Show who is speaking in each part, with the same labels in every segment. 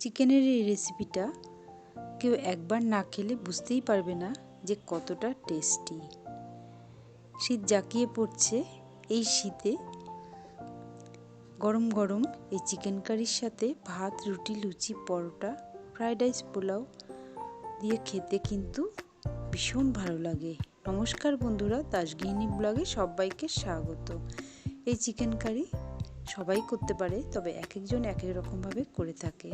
Speaker 1: চিকেনের এই রেসিপিটা কেউ একবার না খেলে বুঝতেই পারবে না যে কতটা টেস্টি শীত জাঁকিয়ে পড়ছে এই শীতে। গরম গরম এই চিকেন কারির সাথে ভাত, রুটি, লুচি, পরোটা ফ্রাইড রাইস পোলাও দিয়ে খেতে কিন্তু ভীষণ ভালো লাগে। নমস্কার বন্ধুরা তাজগিনী ব্লগে সবাইকে স্বাগত। এই চিকেন কারি সবাই করতে পারে, তবে এক একজন এক এক রকমভাবে করে থাকে।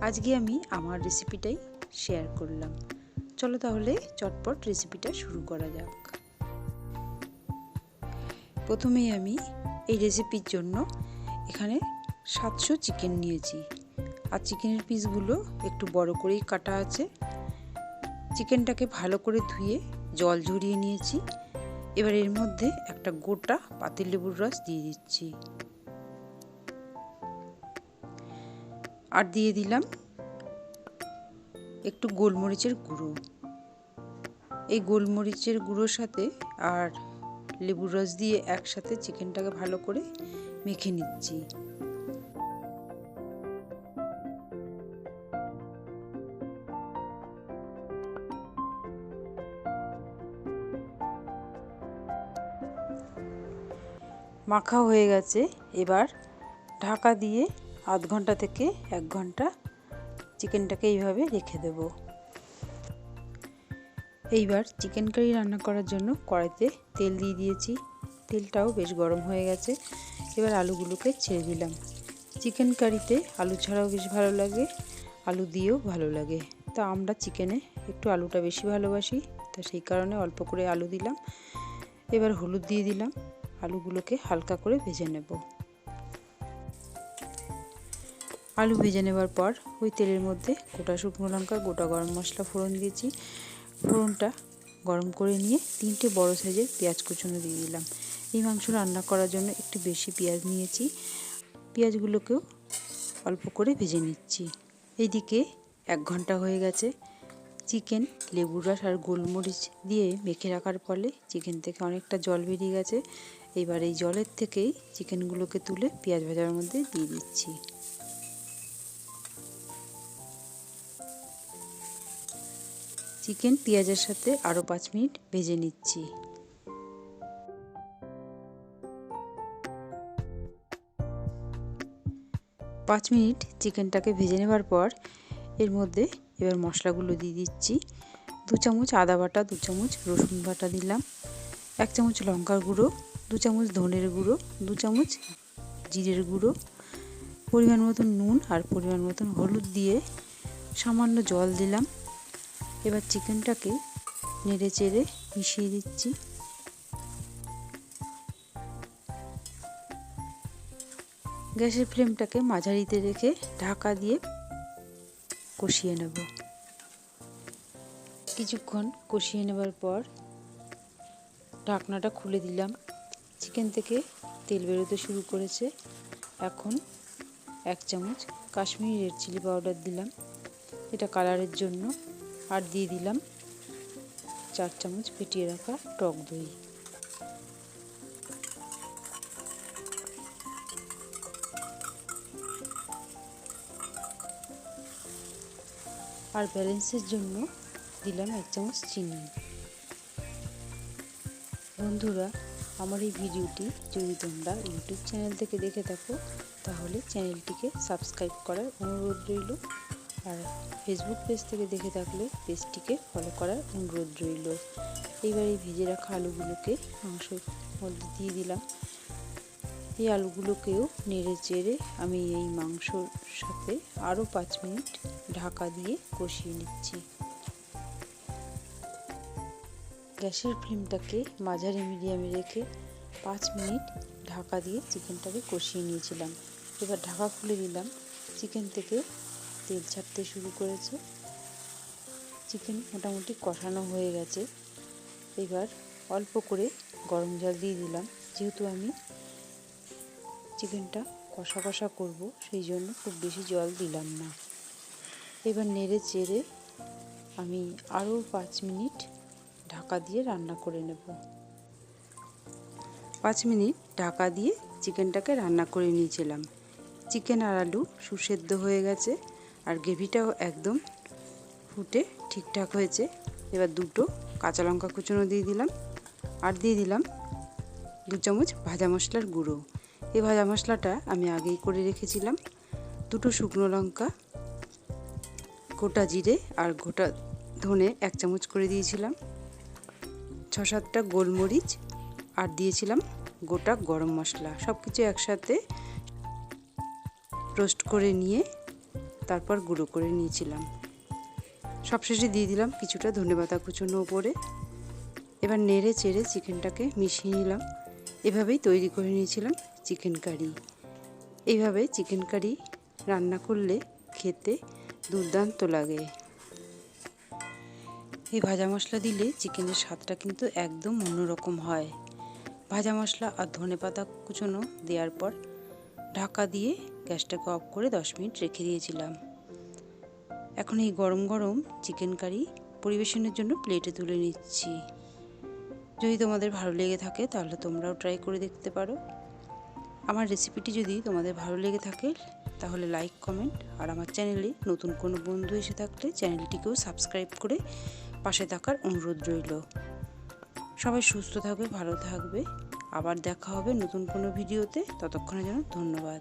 Speaker 1: আজকে আমি আমার রেসিপিটাই শেয়ার করলাম। চলো তাহলে চটপট রেসিপিটা শুরু করা যাক। প্রথমেই আমি এই রেসিপির জন্য এখানে সাতশো চিকেন নিয়েছি। আর চিকেনের পিসগুলো একটু বড় করেই কাটা আছে। চিকেনটাকে ভালো করে ধুয়ে জল ঝরিয়ে নিয়েছি। এবার এর মধ্যে একটা গোটা পাতিলেবুর রস দিয়ে দিচ্ছি। আর দিয়ে দিলাম একটু গোলমরিচের গুঁড়ো। এই গোলমরিচের গুঁড়োর সাথে আর লেবুর রস দিয়ে একসাথে চিকেনটাকে ভালো করে মেখে নিচ্ছি। মাখা হয়ে গেছে। এবার ঢাকা দিয়ে আধ ঘণ্টা থেকে এক ঘণ্টা চিকেনটাকে এইভাবে রেখে দেব। এইবার চিকেন কারি রান্না করার জন্য কড়াইতে তেল দিয়ে দিয়েছি। তেলটাও বেশ গরম হয়ে গেছে। এবার আলুগুলোকে ছেড়ে দিলাম। চিকেন কারিতে আলু ছাড়াও বেশ ভালো লাগে, আলু দিয়েও ভালো লাগে। তা আমরা চিকেনে একটু আলুটা বেশি ভালোবাসি, তা সেই কারণে অল্প করে আলু দিলাম। এবার হলুদ দিয়ে দিলাম। আলুগুলোকে হালকা করে ভেজে নেব। আলু ভেজে নেবার পর ওই তেলের মধ্যে গোটা শুকনো লঙ্কা, গোটা গরম মশলা ফোড়ন দিয়েছি। ফোড়নটা গরম করে নিয়ে তিনটে বড় সাইজের পেঁয়াজ কুচুনো দিয়ে দিলাম। এই মাংস রান্না করার জন্য একটু বেশি পেঁয়াজ নিয়েছি। পেঁয়াজগুলোকেও অল্প করে ভেজে নিচ্ছি। এইদিকে এক ঘণ্টা হয়ে গেছে। চিকেন, লেবুর রস আর গোলমরিচ দিয়ে মেখে রাখার ফলে চিকেন থেকে অনেকটা জল বেরিয়ে গেছে। এবার এই জলের থেকেই চিকেনগুলোকে তুলে পেঁয়াজ ভাজার মধ্যে দিয়ে দিচ্ছি। চিকেন পেঁয়াজের সাথে আরও পাঁচ মিনিট ভেজে নিচ্ছি। পাঁচ মিনিট চিকেনটাকে ভেজে নেবার পর এর মধ্যে এবার মশলাগুলো দিয়ে দিচ্ছি। দু চামচ আদা বাটা, দু চামচ রসুন বাটা দিলাম, এক চামচ লঙ্কার গুঁড়ো, দু চামচ ধনের গুঁড়ো, দু চামচ জিরের গুঁড়ো, পরিমাণ মতন নুন আর পরিমাণ মতন হলুদ দিয়ে সামান্য জল দিলাম। এবার চিকেনটাকে নেড়ে চেড়ে মিশিয়ে দিচ্ছি। গ্যাসের ফ্লেমটাকে মাঝারিতে রেখে ঢাকা দিয়ে কষিয়ে নেব। কিছুক্ষণ কষিয়ে নেবার পর ঢাকনাটা খুলে দিলাম। চিকেন থেকে তেল বেরোতে শুরু করেছে। এখন এক চামচ কাশ্মীরি রেড চিলি পাউডার দিলাম। এটা কালারের জন্য আর দিয়ে দিলাম চার চামচ ফেটিয়ে রাখা টক দই। আর ব্যালেন্সের জন্য দিলাম এক চামচ চিনি। বন্ধুরা, আমার এই ভিডিওটি যদি তোমরা ইউটিউব চ্যানেল থেকে দেখে থাকো, তাহলে চ্যানেলটিকে সাবস্ক্রাইব করার অনুরোধ রইল। আর ফেসবুক পেজ থেকে দেখে থাকলে পেজটিকে ফলো করার অনুরোধ রইল। এইবার এই ভেজে রাখা আলুগুলোকে মাংসর মধ্যে দিয়ে দিলাম। এই আলুগুলোকেও নেড়ে চেড়ে আমি এই মাংসর সাথে আরও পাঁচ মিনিট ঢাকা দিয়ে কষিয়ে নিচ্ছি। গ্যাসের ফ্লেমটাকে মাঝারি মিডিয়ামে রেখে পাঁচ মিনিট ঢাকা দিয়ে চিকেনটাকে কষিয়ে নিয়েছিলাম। এবার ঢাকা খুলে দিলাম। চিকেন থেকে তেল ছাড়তে শুরু করেছে। চিকেন মোটামুটি কষানো হয়ে গেছে। এবার অল্প করে গরম জল দিয়ে দিলাম। যেহেতু আমি চিকেনটা কষা কষা করব, সেই জন্য খুব বেশি জল দিলাম না। এবার নেড়ে চেড়ে আমি আরও পাঁচ মিনিট ঢাকা দিয়ে রান্না করে নেব। পাঁচ মিনিট ঢাকা দিয়ে চিকেনটাকে রান্না করে নিয়েছিলাম। চিকেন আর আলু সুসেদ্ধ হয়ে গেছে। আর গ্রেভিটাও একদম ফুটে ঠিকঠাক হয়েছে। এবার দুটো কাঁচা লঙ্কা কুচনো দিয়ে দিলাম আর দিয়ে দিলাম দু চামচ ভাজা মশলার গুঁড়ো। এই ভাজা মশলাটা আমি আগেই করে রেখেছিলাম। দুটো শুকনো লঙ্কা, গোটা জিরে আর গোটা ধনে এক চামচ করে দিয়েছিলাম। ছ সাতটা গোলমরিচ আর দিয়েছিলাম গোটা গরম মশলা। সব কিছু একসাথে রোস্ট করে নিয়ে তারপর গুঁড়ো করে নিয়েছিলাম। সবশেষে দিয়ে দিলাম কিছুটা ধনেপাতা কুচনো উপরে। এবার নেড়ে চেড়ে চিকেনটাকে মিশিয়ে নিলাম। এভাবেই তৈরি করে নিয়েছিলাম চিকেন কারি। এইভাবে চিকেন কারি রান্না করলে খেতে দুর্দান্ত লাগে। এই ভাজা মশলা দিলে চিকেনের স্বাদটা কিন্তু একদম অন্যরকম হয়। ভাজা মশলা আর ধনে পাতা কুচনো দেওয়ার পর ঢাকা দিয়ে গ্যাসটাকে অফ করে দশ মিনিট রেখে দিয়েছিলাম। এখন এই গরম গরম চিকেন কারি পরিবেশনের জন্য প্লেটে তুলে নিচ্ছি। যদি তোমাদের ভালো লেগে থাকে তাহলে তোমরাও ট্রাই করে দেখতে পারো। আমার রেসিপিটি যদি তোমাদের ভালো লেগে থাকে তাহলে লাইক, কমেন্ট আর আমার চ্যানেলে নতুন কোনো বন্ধু এসে থাকলে চ্যানেলটিকেও সাবস্ক্রাইব করে পাশে থাকার অনুরোধ রইল। সবাই সুস্থ থাকবে, ভালো থাকবে। আবার দেখা হবে নতুন কোনো ভিডিওতে। ততক্ষণে যেন ধন্যবাদ।